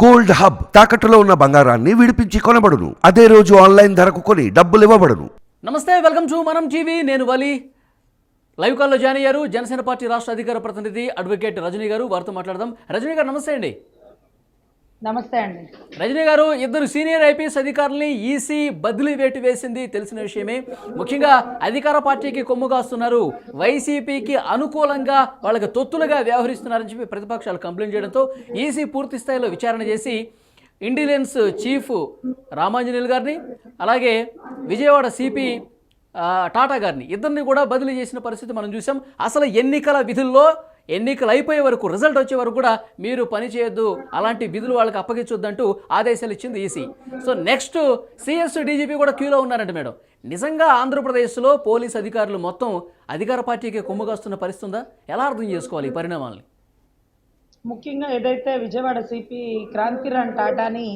Gold hub తాకట్టులో ఉన్న బంగారాన్ని విడిపించి కొనబడును. అదే రోజు ఆన్లైన్ ధరకు కొని డబ్బులు ఇవ్వబడును. నమస్తే వెల్కమ్ టు మనం టీవీ. నేను వలి. లైవ్ కాల్లో జాయిన్ అయ్యారు జనసేన పార్టీ రాష్ట్ర అధికార ప్రతినిధి అడ్వకేట్ రజనీ గారు. వారితో మాట్లాడదాం. రజనీ గారు నమస్తే అండి. నమస్తే అండి. రజనీ గారు ఇద్దరు సీనియర్ ఐపీఎస్ అధికారుల్ని ఈసీ బదిలీ వేటు వేసింది తెలిసిన విషయమే. ముఖ్యంగా అధికార పార్టీకి కొమ్ము కాస్తున్నారు. వైసీపీకి అనుకూలంగా వాళ్ళకి తొత్తులుగా వ్యవహరిస్తున్నారని చెప్పి ప్రతిపక్షాలు కంప్లైంట్ చేయడంతో ఈసీ పూర్తి స్థాయిలో విచారణ చేసి ఇంటెలిజెన్స్ చీఫ్ రామాంజనేయులు గారిని అలాగే విజయవాడ సిపి టాటా గారిని ఇద్దరిని కూడా బదిలీ చేసిన పరిస్థితి మనం చూసాం. అసలు ఎన్నికల విధుల్లో ఎన్నికలు అయిపోయే వరకు రిజల్ట్ వచ్చే వరకు కూడా మీరు పని చేయొద్దు అలాంటి విధులు వాళ్ళకి అప్పగించొద్దంటూ ఆదేశాలు ఇచ్చింది EC. So next CS DGP కూడా క్యూలో ఉన్నారంట మేడం. నిజంగా ఆంధ్రప్రదేశ్లో పోలీస్ అధికారులు మొత్తం అధికార పార్టీకి కొమ్ముగాస్తున్న పరిస్థితి ఉందా ఎలా అర్థం చేసుకోవాలి ఈ పరిణామాలని? ముఖ్యంగా ఏదైతే విజయవాడ సిపి క్రాంతిరాన్ టాటాని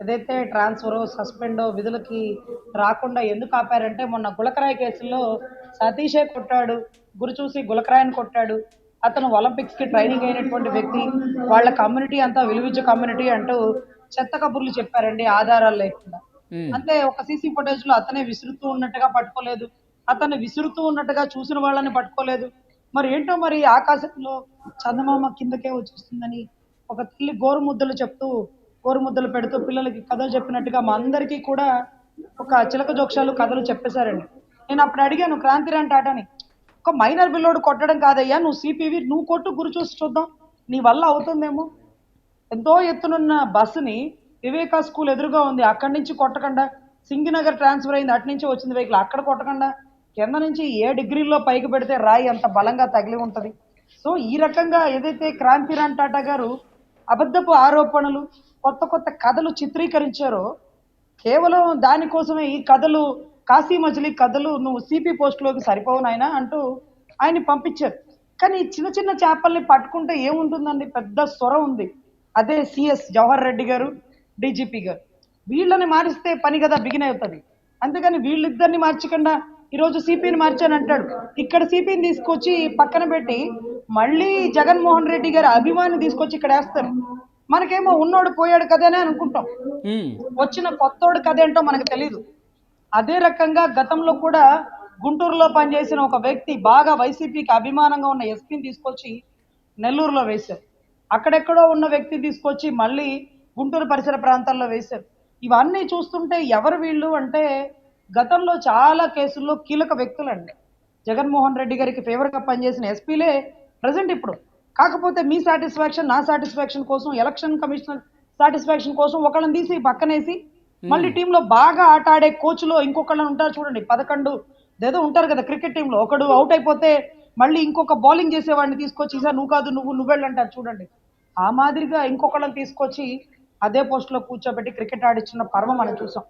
ఏదైతే ట్రాన్స్ఫర్ సస్పెండో విధులకి రాకుండా ఎందుకు ఆపారంటే మొన్న గులకరాయ్ కేసులో సతీషే కొట్టాడు గురి చూసి గులకరాయని కొట్టాడు. అతను ఒలింపిక్స్కి ట్రైనింగ్ అయినటువంటి వ్యక్తి. వాళ్ళ కమ్యూనిటీ అంతా విలువిద్య కమ్యూనిటీ అంటూ చెత్త కబుర్లు చెప్పారండి ఆధారాలు లేకుండా. అంటే ఒక సీసీ ఫుటేజ్లో అతనే విసురుతూ ఉన్నట్టుగా పట్టుకోలేదు. అతన్ని విసురుతూ ఉన్నట్టుగా చూసిన వాళ్ళని పట్టుకోలేదు. మరి ఏంటో మరి ఆకాశంలో చందమామ కిందకే వచ్చేస్తుందని ఒక తల్లి గోరు ముద్దలు చెప్తూ గోరు ముద్దలు పెడుతూ పిల్లలకి కథలు చెప్పినట్టుగా మా అందరికీ కూడా ఒక చిలక జోక్షాలు కథలు చెప్పేశారండి. నేను అప్పుడు అడిగాను క్రాంతిరాన్ టాటాని ఒక మైనర్ పిల్లోడు కొట్టడం కాదయ్యా. నువ్వు సిపివి నువ్వు కొట్టు గురి చూసి చూద్దాం. నీ వల్ల అవుతుందేమో? ఎంతో ఎత్తునున్న బస్సుని వివేకా స్కూల్ ఎదురుగా ఉంది. అక్కడి నుంచి కొట్టకుండా. సింగినగర్ ట్రాన్స్ఫర్ అయింది. అటు నుంచి వచ్చింది వెహికల్. అక్కడ కొట్టకుండా. కింద నుంచి ఏ డిగ్రీలో పైకి పెడితే రాయి అంత బలంగా తగిలి ఉంటుంది. సో ఈ రకంగా ఏదైతే క్రాంతిరాన్ టాటా గారు అబద్ధపు ఆరోపణలు కొత్త కొత్త కథలు చిత్రీకరించారో కేవలం దానికోసమే ఈ కథలు కాశీ మజిలీ కథలు నువ్వు సిపి పోస్టులోకి సరిపోవు నాయనా అంటూ ఆయన్ని పంపించారు. కానీ ఈ చిన్న చిన్న చేపల్ని పట్టుకుంటే ఏముంటుందండి? పెద్ద స్వర ఉంది. అదే సిఎస్ జవహర్ రెడ్డి గారు డీజీపీ గారు. వీళ్ళని మారిస్తే పని కదా బిగిన్ అవుతుంది. అంతేగాని వీళ్ళిద్దరిని మార్చకుండా ఈరోజు సిపిని మార్చాను అంటాడు. ఇక్కడ సిపిని తీసుకొచ్చి పక్కన పెట్టి మళ్ళీ జగన్మోహన్ రెడ్డి గారి అభిమాని తీసుకొచ్చి ఇక్కడ వేస్తారు. మనకేమో ఉన్నోడు పోయాడు కదేనే అనుకుంటాం. వచ్చిన కొత్తోడు కథ ఏంటో మనకు తెలియదు అదే రకంగా గతంలో కూడా గుంటూరులో పనిచేసిన ఒక వ్యక్తి బాగా వైసీపీకి అభిమానంగా ఉన్న ఎస్పీని తీసుకొచ్చి నెల్లూరులో వేశారు. అక్కడెక్కడో ఉన్న వ్యక్తి తీసుకొచ్చి మళ్ళీ గుంటూరు పరిసర ప్రాంతాల్లో వేశారు. ఇవన్నీ చూస్తుంటే ఎవరు వీళ్ళు అంటే గతంలో చాలా కేసుల్లో కీలక వ్యక్తులండి. జగన్మోహన్ రెడ్డి గారికి ఫేవర్గా పనిచేసిన ఎస్పీలే ప్రజెంట్ ఇప్పుడు. కాకపోతే మీ సాటిస్ఫాక్షన్ నా సాటిస్ఫాక్షన్ కోసం ఎలక్షన్ కమిషనర్ సాటిస్ఫాక్షన్ కోసం ఒకళ్ళని తీసి పక్కనేసి మళ్ళీ టీంలో బాగా ఆట ఆడే కోచ్లో ఇంకొకళ్ళని ఉంటారు చూడండి పదకొండు ఏదో ఉంటారు కదా క్రికెట్ టీంలో ఒకడు అవుట్ అయిపోతే మళ్ళీ ఇంకొక బౌలింగ్ చేసేవాడిని తీసుకొచ్చి ఈసారి నువ్వు కాదు నువ్వు నువ్వెళ్ళు అంటారు చూడండి. ఆ మాదిరిగా ఇంకొకళ్ళని తీసుకొచ్చి అదే పోస్ట్లో కూర్చోబెట్టి క్రికెట్ ఆడిచ్చిన పర్వం మనం చూసాం.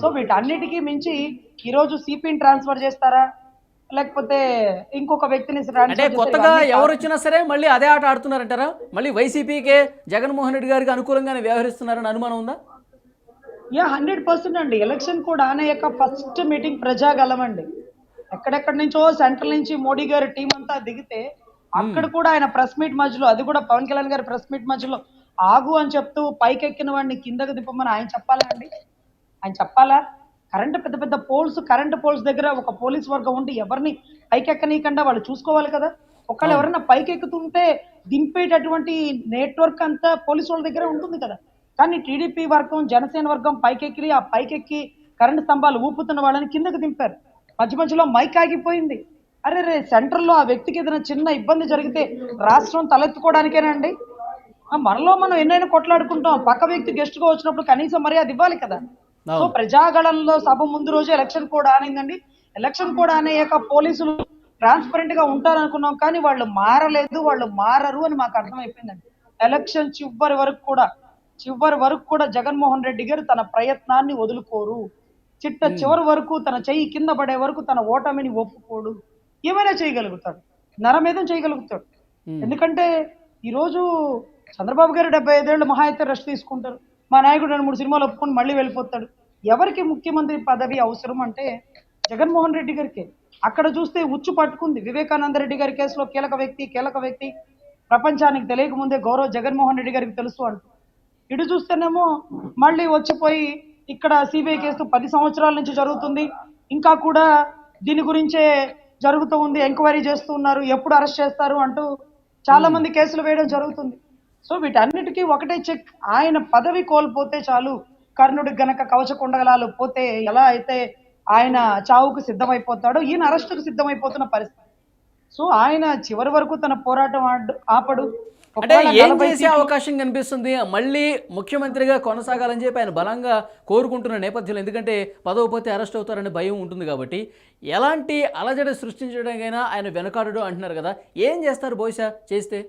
సో వీటన్నిటికీ మించి ఈ రోజు సిపిని ట్రాన్స్ఫర్ చేస్తారా? లేకపోతే ఇంకొక వ్యక్తిని అంటే? కొత్తగా ఎవరు వచ్చినా సరే మళ్ళీ అదే ఆట ఆడుతున్నారంటారా? మళ్ళీ వైసీపీకే జగన్మోహన్ రెడ్డి గారికి అనుకూలంగానే వ్యవహరిస్తున్నారని అనుమానం ఉందా? యా హండ్రెడ్ పర్సెంట్ అండి. ఎలక్షన్ కూడా ఆనే యొక్క ఫస్ట్ మీటింగ్ ప్రజాగలం అండి ఎక్కడెక్కడి నుంచో సెంట్రల్ నుంచి మోడీ గారి టీం అంతా దిగితే అక్కడ కూడా ఆయన ప్రెస్ మీట్ మధ్యలో అది కూడా పవన్ కళ్యాణ్ గారి ప్రెస్ మీట్ మధ్యలో ఆగు అని చెప్తూ పైకెక్కిన వాడిని కిందకు దిప్పమని ఆయన చెప్పాలా అండి? ఆయన చెప్పాలా? కరెంట్ పెద్ద పెద్ద పోల్స్ కరెంట్ పోల్స్ దగ్గర ఒక పోలీస్ వర్గం ఉండి ఎవరిని పైకెక్కనీయకుండా వాళ్ళు చూసుకోవాలి కదా? ఒకళ్ళు ఎవరైనా పైకెక్కుతుంటే దింపేటటువంటి నెట్వర్క్ అంతా పోలీసు వాళ్ళ దగ్గర ఉంటుంది కదా? కానీ టీడీపీ వర్గం జనసేన వర్గం పైకెక్కి ఆ పైకెక్కి కరెంట్ స్తంభాలు ఊపుతున్న వాళ్ళని కిందకు దింపారు. మధ్య మధ్యలో మైక్ ఆగిపోయింది. అరే రే సెంట్రల్లో ఆ వ్యక్తికి ఏదైనా చిన్న ఇబ్బంది జరిగితే రాష్ట్రం తలెత్తుకోవడానికేనండి? మనలో మనం ఎన్నైనా కొట్లాడుకుంటాం. పక్క వ్యక్తి గెస్ట్గా వచ్చినప్పుడు కనీసం మర్యాద ఇవ్వాలి కదా. సో. ప్రజాగళంలో సభ ముందు రోజు ఎలక్షన్ కోడ్ ఆనిందండి. ఎలక్షన్ కోడ్ అనేక పోలీసులు ట్రాన్స్పరెంట్గా ఉంటారనుకున్నాం కానీ వాళ్ళు మారలేదు వాళ్ళు మారరు అని మాకు అర్థమైపోయిందండి. ఎలక్షన్ చివరి వరకు కూడా చివరి వరకు కూడా జగన్మోహన్ రెడ్డి గారు తన ప్రయత్నాన్ని వదులుకోరు. చిట్ట చివరి వరకు తన చెయ్యి కింద పడే వరకు తన ఓటమిని ఒప్పుకోడు. ఏమైనా చేయగలుగుతాడు. నరమేధం చేయగలుగుతాడు. ఎందుకంటే ఈరోజు చంద్రబాబు గారు డెబ్బై ఐదేళ్ళు మహా అయితే రెస్ట్ తీసుకుంటారు. మా నాయకుడు రెండు మూడు సినిమాలు ఒప్పుకొని మళ్ళీ వెళ్ళిపోతాడు. ఎవరికి ముఖ్యమంత్రి పదవి అవసరం అంటే జగన్మోహన్ రెడ్డి గారికి. అక్కడ చూస్తే ఉచ్చు పట్టుకుంది. వివేకానంద రెడ్డి గారి కేసులో కీలక వ్యక్తి కీలక వ్యక్తి. ప్రపంచానికి తెలియకముందే గౌరవ్ జగన్మోహన్ రెడ్డి గారికి తెలుసు అంటూ. ఇటు చూస్తేనేమో మళ్ళీ వచ్చిపోయి ఇక్కడ సిబిఐ కేసు పది సంవత్సరాల నుంచి జరుగుతుంది. ఇంకా కూడా దీని గురించే జరుగుతూ ఉంది ఎంక్వైరీ చేస్తూ ఉన్నారు ఎప్పుడు అరెస్ట్ చేస్తారు అంటూ చాలా మంది కేసులు వేయడం జరుగుతుంది. సో వీటన్నిటికీ ఒకటే చెక్ ఆయన పదవి కోల్పోతే చాలు కర్ణుడి గనక కవచ కుండలాలు పోతే ఎలా అయితే ఆయన చావుకు సిద్ధమైపోతాడో ఈయన అరెస్టుకు సిద్ధమైపోతున్న పరిస్థితి. సో ఆయన చివరి వరకు తన పోరాటం ఆపడు. అంటే ఏం చేసే అవకాశం కనిపిస్తుంది? మళ్ళీ ముఖ్యమంత్రిగా కొనసాగాలని చెప్పి ఆయన బలంగా కోరుకుంటున్న నేపథ్యంలో ఎందుకంటే పదవి పోతే అరెస్ట్ అవుతారనే భయం ఉంటుంది కాబట్టి ఎలాంటి అలజడి సృష్టించడానికైనా ఆయన వెనకాడడు అంటున్నారు కదా. ఏం చేస్తారు బహుశా చేస్తే?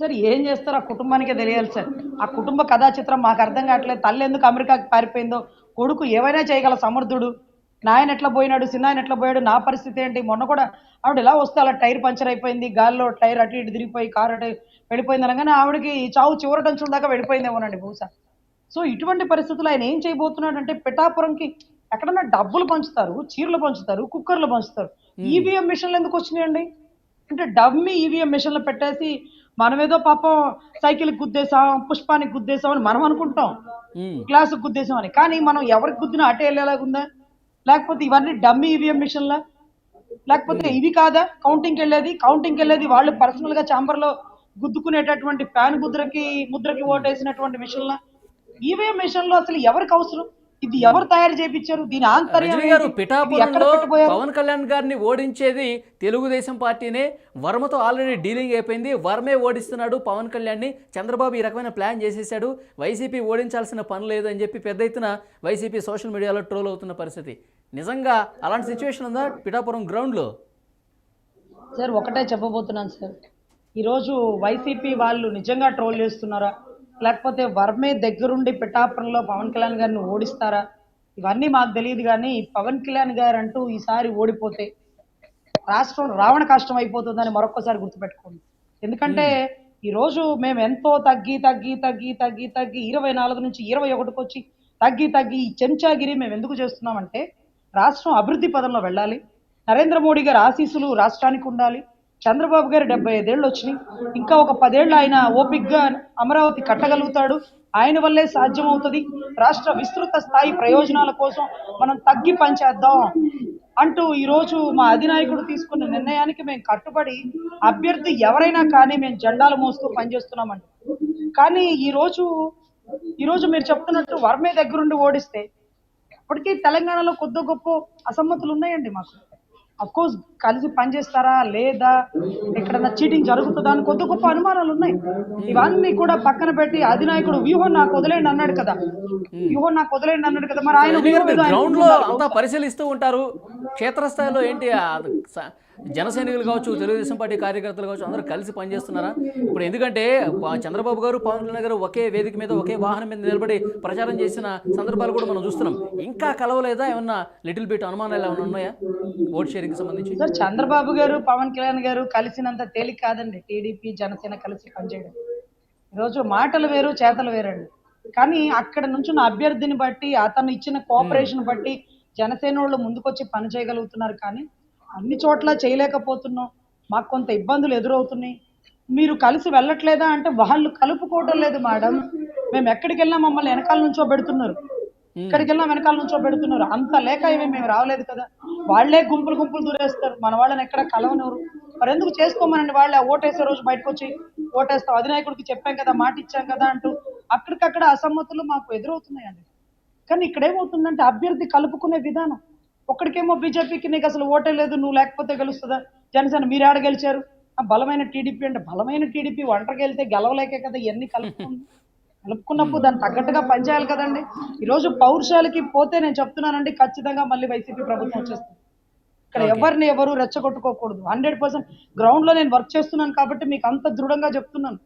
సార్ ఏం చేస్తారో? ఆ కుటుంబానికే తెలియాలి సార్. ఆ కుటుంబ కథా చిత్రం మాకు అర్థం కావట్లేదు. తల్లి ఎందుకు అమెరికాకి పారిపోయిందో కొడుకు ఏవైనా చేయగల సమర్థుడు? నాయన ఎట్లా పోయినాడు చిన్నాయన ఎట్లా పోయాడు నా పరిస్థితి ఏంటి? మొన్న కూడా ఆవిడ ఎలా వస్తే అలా టైర్ పంచర్ అయిపోయింది గాల్లో టైర్ అటు ఇటు తిరిగిపోయి కారు అటు వెళ్ళిపోయింది అనగానే ఆవిడకి చావు చివరి టంచుల దాకా వెళ్ళిపోయిందేమోనండి బహుశా. సో ఇటువంటి పరిస్థితులు ఆయన ఏం చేయబోతున్నాడు అంటే పిఠాపురంకి ఎక్కడన్నా డబ్బులు పంచుతారు చీరలు పంచుతారు కుక్కర్లు పంచుతారు. ఈవీఎం మిషన్లు ఎందుకు వచ్చినాయండి? అంటే డమ్మి ఈవీఎం మిషన్లు పెట్టేసి మనమేదో పాపం సైకిల్ గుద్దేశాం పుష్పానికి గుద్దేశాం అని మనం అనుకుంటాం. ఉమ్. గ్లాసు గుద్దేశాం అని. కానీ మనం ఎవరికి గుద్దినా అటే వెళ్ళేలాగుందా? లేకపోతే ఇవన్నీ డమ్మి ఈవీఎం మిషన్లా? లేకపోతే ఇవి కాదా? కౌంటింగ్కి వెళ్ళేది కౌంటింగ్కి వెళ్ళేది వాళ్ళు పర్సనల్గా ఛాంబర్లో గుద్దుకునేటటువంటి ఫ్యాన్ ముద్రకి ముద్రకి ఓటేసినటువంటి మిషన్లా? ఈవీఎం మిషన్లో అసలు ఎవరికి అవసరం? ఇది ఎవరు తయారు చేయించారు దీని ఆంతర్యం గారు పిఠాపురంలో? పవన్ కళ్యాణ్ గారిని ఓడించేది తెలుగుదేశం పార్టీనే. వర్మతో ఆల్రెడీ డీలింగ్ అయిపోయింది. వర్మే ఓడిస్తున్నాడు పవన్ కళ్యాణ్ని. చంద్రబాబు ఈ రకమైన ప్లాన్ చేసేసాడు. వైసీపీ ఓడించాల్సిన పని లేదు అని చెప్పి పెద్ద ఎత్తున వైసీపీ సోషల్ మీడియాలో ట్రోల్ అవుతున్న పరిస్థితి. నిజంగా అలాంటి సిచ్యువేషన్ ఉందా పిఠాపురం గ్రౌండ్లో సార్ ఒకటే చెప్పబోతున్నాను సార్. ఈరోజు వైసీపీ వాళ్ళు నిజంగా ట్రోల్ చేస్తున్నారా? లేకపోతే వర్మే దగ్గరుండి పిఠాపురంలో పవన్ కళ్యాణ్ గారిని ఓడిస్తారా? ఇవన్నీ మాకు తెలియదు కానీ పవన్ కళ్యాణ్ గారు అంటూ ఈసారి ఓడిపోతే రాష్ట్రం రావణ కష్టం అయిపోతుందని మరొకసారి గుర్తుపెట్టుకోండి. ఎందుకంటే ఈ రోజు మేము ఎంతో తగ్గి తగ్గి తగ్గి తగ్గి తగ్గి ఇరవై నాలుగు నుంచి ఇరవై ఒకటికి వచ్చి తగ్గి తగ్గి ఈ చెంచాగిరి మేము ఎందుకు చేస్తున్నామంటే రాష్ట్రం అభివృద్ధి పదంలో వెళ్ళాలి. నరేంద్ర మోడీ గారి ఆశీస్సులు రాష్ట్రానికి ఉండాలి. చంద్రబాబు గారు డెబ్బై ఐదేళ్ళు వచ్చినాయి. ఇంకా ఒక పదేళ్ళు ఆయన ఓపిక్గా అమరావతి కట్టగలుగుతాడు. ఆయన వల్లే సాధ్యమవుతుంది. రాష్ట్ర విస్తృత స్థాయి ప్రయోజనాల కోసం మనం తగ్గి పనిచేద్దాం అంటూ ఈ రోజు మా అధినాయకుడు తీసుకున్న నిర్ణయానికి మేము కట్టుబడి అభ్యర్థి ఎవరైనా కానీ మేము జెండాలు మోస్తూ పనిచేస్తున్నామండి. కానీ ఈ రోజు ఈ రోజు మీరు చెప్తున్నట్టు వర్మే దగ్గరుండి ఓడిస్తే ఇప్పటికీ తెలంగాణలో కొద్ది గొప్ప అసమ్మతులు ఉన్నాయండి మాకు. కోర్స్ కలిసి పనిచేస్తారా లేదా ఎక్కడన్నా చీటింగ్ జరుగుతుందా? అని కొద్ది గొప్ప అనుమానాలు ఉన్నాయి. ఇవన్నీ కూడా పక్కన పెట్టి అధినాయకుడు వ్యూహం నాకు వదిలేండి అన్నాడు కదా. వ్యూహం నాకు వదిలేండి అన్నాడు కదా. మరి ఆయన గ్రౌండ్లో. అంతా పరిశీలిస్తూ ఉంటారు. క్షేత్రస్థాయిలో ఏంటి? జనసైనికులు కావచ్చు తెలుగుదేశం పార్టీ కార్యకర్తలు కావచ్చు అందరూ కలిసి పనిచేస్తున్నారా? ఇప్పుడు ఎందుకంటే చంద్రబాబు గారు పవన్ కళ్యాణ్ గారు ఒకే వేదిక మీద ఒకే వాహనం మీద నిలబడి ప్రచారం చేసిన సందర్భాలు కూడా మనం చూస్తున్నాం. ఇంకా కలవలేదా? ఏమన్నా లిటిల్ బిట్ అనుమానాలు ఏమైనా ఉన్నాయా? ఓట్ షేరింగ్ సంబంధించి? చంద్రబాబు గారు పవన్ కళ్యాణ్ గారు కలిసినంత తేలిక కాదండి. టీడీపీ జనసేన కలిసి పనిచేయడం. ఈరోజు మాటలు వేరు చేతలు వేరండి. కానీ అక్కడ నుంచున్న అభ్యర్థిని బట్టి అతను ఇచ్చిన కోఆపరేషన్ బట్టి జనసేన వాళ్ళు ముందుకొచ్చి పని చేయగలుగుతున్నారు. కానీ అన్ని చోట్ల చేయలేకపోతున్నాం. మాకు కొంత ఇబ్బందులు ఎదురవుతున్నాయి. మీరు కలిసి వెళ్ళట్లేదా అంటే వాళ్ళు కలుపుకోవటం లేదు మేడం. మేము ఎక్కడికి వెళ్ళినా మమ్మల్ని వెనకాల నుంచో పెడుతున్నారు. ఇక్కడికి వెళ్ళినా వెనకాల నుంచో పెడుతున్నారు. అంత లేక ఇవి మేము రావలేదు కదా. వాళ్ళే గుంపులు గుంపులు దూరేస్తారు. మన వాళ్ళని ఎక్కడ కలవనెవరు మరి ఎందుకు చేసుకోమనండి? వాళ్ళే ఓటేసే రోజు బయటకు వచ్చి ఓటేస్తాం. అధినాయకుడికి చెప్పాం కదా మాట ఇచ్చాం కదా అంటూ అక్కడికక్కడ అసమ్మతులు మాకు ఎదురవుతున్నాయండి. కానీ ఇక్కడ ఏమవుతుందంటే అభ్యర్థి కలుపుకునే విధానం. ఒక్కడికేమో బీజేపీకి నీకు అసలు ఓటే లేదు నువ్వు లేకపోతే గెలుస్తుందా? జనసేన మీరు ఆడ గెలిచారు. ఆ బలమైన టీడీపీ అంటే బలమైన టీడీపీ ఒంటరికి వెళ్తే గెలవలేకే కదా ఇవన్నీ కలుపుకుంది. కలుపుకున్నప్పుడు దాన్ని తగ్గట్టుగా పనిచేయాలి కదండి. ఈరోజు పౌరుషాలకి పోతే నేను చెప్తున్నానండి ఖచ్చితంగా మళ్ళీ వైసీపీ ప్రభుత్వం వచ్చేస్తుంది. ఇక్కడ ఎవరిని ఎవరు రెచ్చగొట్టుకోకూడదు. హండ్రెడ్ పర్సెంట్ గ్రౌండ్లో నేను వర్క్ చేస్తున్నాను కాబట్టి మీకు అంత దృఢంగా చెప్తున్నాను.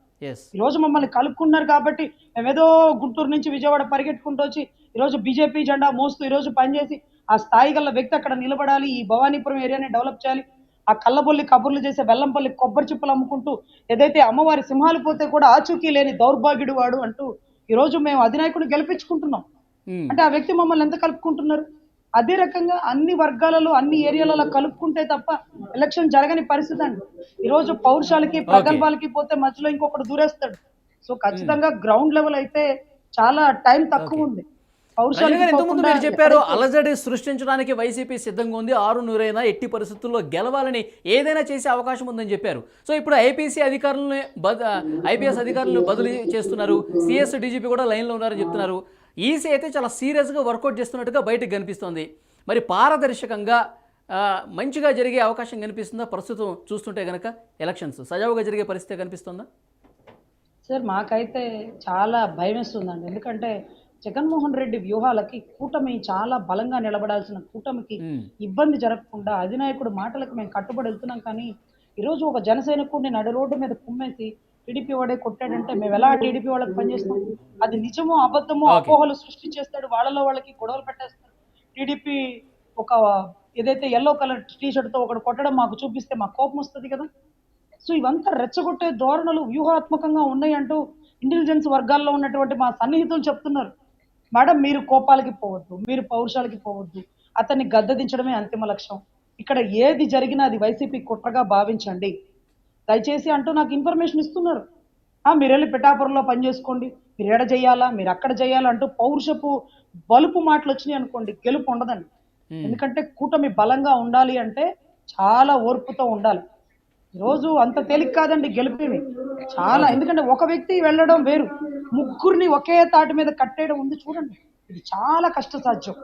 ఈ రోజు మమ్మల్ని కలుపుకున్నారు కాబట్టి మేమేదో గుంటూరు నుంచి విజయవాడ పరిగెట్టుకుంటూ వచ్చి ఈ రోజు బీజేపీ జెండా మోస్తూ ఈ రోజు పనిచేసి ఆ స్థాయి గల వ్యక్తి అక్కడ నిలబడాలి ఈ భవానీపురం ఏరియాని డెవలప్ చేయాలి. ఆ కళ్ళబొల్లి కబుర్లు చేసే వెల్లంపల్లి కొబ్బరి చిప్పలు అమ్ముకుంటూ ఏదైతే అమ్మవారి సింహాలు పోతే కూడా ఆచూకీ లేని దౌర్భాగ్యుడు వాడు అంటూ ఈ రోజు మేము అధినాయకుడిని గెలిపించుకుంటున్నాం. అంటే ఆ వ్యక్తి మమ్మల్ని ఎంత కలుపుకుంటున్నారు? అదే రకంగా అన్ని వర్గాలలో అన్ని ఏరియాలలో కలుపుకుంటే తప్ప ఎలక్షన్ జరగని పరిస్థితి అండి. ఈ రోజు పౌరుషాలకి ప్రగల్భాలకి పోతే మధ్యలో ఇంకొకటి దూరేస్తాడు. సో ఖచ్చితంగా గ్రౌండ్ లెవెల్ అయితే చాలా టైం తక్కువ ఉంది. ఇంతకుముందు మీరు చెప్పారు? అలజడి సృష్టించడానికి వైసీపీ సిద్ధంగా ఉంది. ఆరు నూరైనా ఎట్టి పరిస్థితుల్లో గెలవాలని ఏదైనా చేసే అవకాశం ఉందని చెప్పారు. సో ఇప్పుడు ఐపీసీ అధికారులను ఐపీఎస్ అధికారులను బదిలీ చేస్తున్నారు. సిఎస్ డీజీపీ కూడా లైన్లో ఉన్నారని చెప్తున్నారు. ఈసీ అయితే చాలా సీరియస్గా వర్కౌట్ చేస్తున్నట్టుగా బయటకు కనిపిస్తోంది. మరి పారదర్శకంగా మంచిగా జరిగే అవకాశం కనిపిస్తుందా? ప్రస్తుతం చూస్తుంటే కనుక ఎలక్షన్స్ సజావుగా జరిగే పరిస్థితి కనిపిస్తుందా? సార్ మాకైతే చాలా భయం వేస్తుందండి ఎందుకంటే జగన్మోహన్ రెడ్డి వ్యూహాలకి కూటమి చాలా బలంగా నిలబడాల్సిన కూటమికి. ఇబ్బంది జరగకుండా అధినాయకుడు మాటలకు మేము కట్టుబడి వెళ్తున్నాం. కానీ ఈరోజు ఒక జన సైనికుడిని నడి రోడ్డు మీద కుమ్మేసి టీడీపీ వాడే కొట్టాడంటే మేము ఎలా టీడీపీ వాళ్ళకి పనిచేస్తాం? అది నిజమో అబద్ధమో. అపోహలు సృష్టించేస్తాడు. వాళ్ళలో వాళ్ళకి గొడవలు పెట్టేస్తాడు. టీడీపీ ఒక ఏదైతే ఎల్లో కలర్ టీ షర్ట్తో ఒకటి కొట్టడం మాకు చూపిస్తే మాకు కోపం వస్తుంది కదా? సో ఇవంతా రెచ్చగొట్టే ధోరణులు వ్యూహాత్మకంగా ఉన్నాయి అంటూ ఇంటెలిజెన్స్ వర్గాల్లో ఉన్నటువంటి మా సన్నిహితులు చెప్తున్నారు. మేడం మీరు కోపాలకి పోవద్దు మీరు పౌరుషాలకి పోవద్దు. అతన్ని గద్దెదించడమే అంతిమ లక్ష్యం. ఇక్కడ ఏది జరిగినా అది వైసీపీ కుట్రగా భావించండి. దయచేసి అంటూ నాకు ఇన్ఫర్మేషన్ ఇస్తున్నారు. మీరు వెళ్ళి పిఠాపురంలో పని చేసుకోండి. మీరు ఎడ చేయాలా? మీరు అక్కడ చేయాలా అంటూ పౌరుషపు బలుపు మాటలు వచ్చినాయి అనుకోండి గెలుపు ఉండదండి. ఎందుకంటే కూటమి బలంగా ఉండాలి అంటే చాలా ఓర్పుతో ఉండాలి. ఈరోజు అంత తేలిక కాదండి గెలిపేవి చాలా ఎందుకంటే ఒక వ్యక్తి వెళ్ళడం వేరు. ముగ్గురిని ఒకే తాటి మీద కట్టేయడం ఉంది చూడండి. ఇది చాలా కష్టసాధ్యం.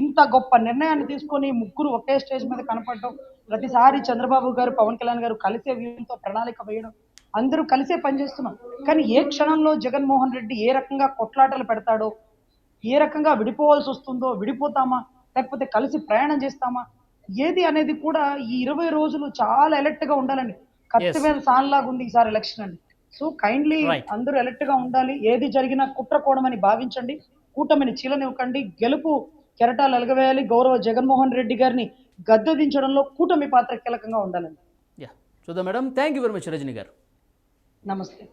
ఇంత గొప్ప నిర్ణయాన్ని తీసుకొని ముగ్గురు ఒకే స్టేజ్ మీద కనపడడం ప్రతిసారి చంద్రబాబు గారు పవన్ కళ్యాణ్ గారు కలిసే వ్యూహంతో ప్రణాళిక వేయడం అందరూ కలిసే పనిచేస్తున్నాం కానీ ఏ క్షణంలో జగన్మోహన్ రెడ్డి ఏ రకంగా కొట్లాటలు పెడతాడో ఏ రకంగా విడిపోవాల్సి వస్తుందో విడిపోతామా లేకపోతే కలిసి ప్రయాణం చేస్తామా ఏది అనేది కూడా ఈ ఇరవై రోజులు చాలా అలర్ట్గా ఉండాలండి. కత్తి Yes. మీద సాన్లాగా ఉంది ఈసారి ఎలక్షన్ అండి. So kindly. అందరూ అలర్ట్గా ఉండాలి. ఏది జరిగినా కుట్రకోవడమని భావించండి. కూటమిని చీలనివ్వకండి. గెలుపు కెరటాలు ఎలగవేయాలి గౌరవ జగన్మోహన్ రెడ్డి గారిని గద్దెదించడంలో కూటమి పాత్ర కీలకంగా ఉండాలండి. యా చూద్దాం madam thank you very much Rajani garu. నమస్తే.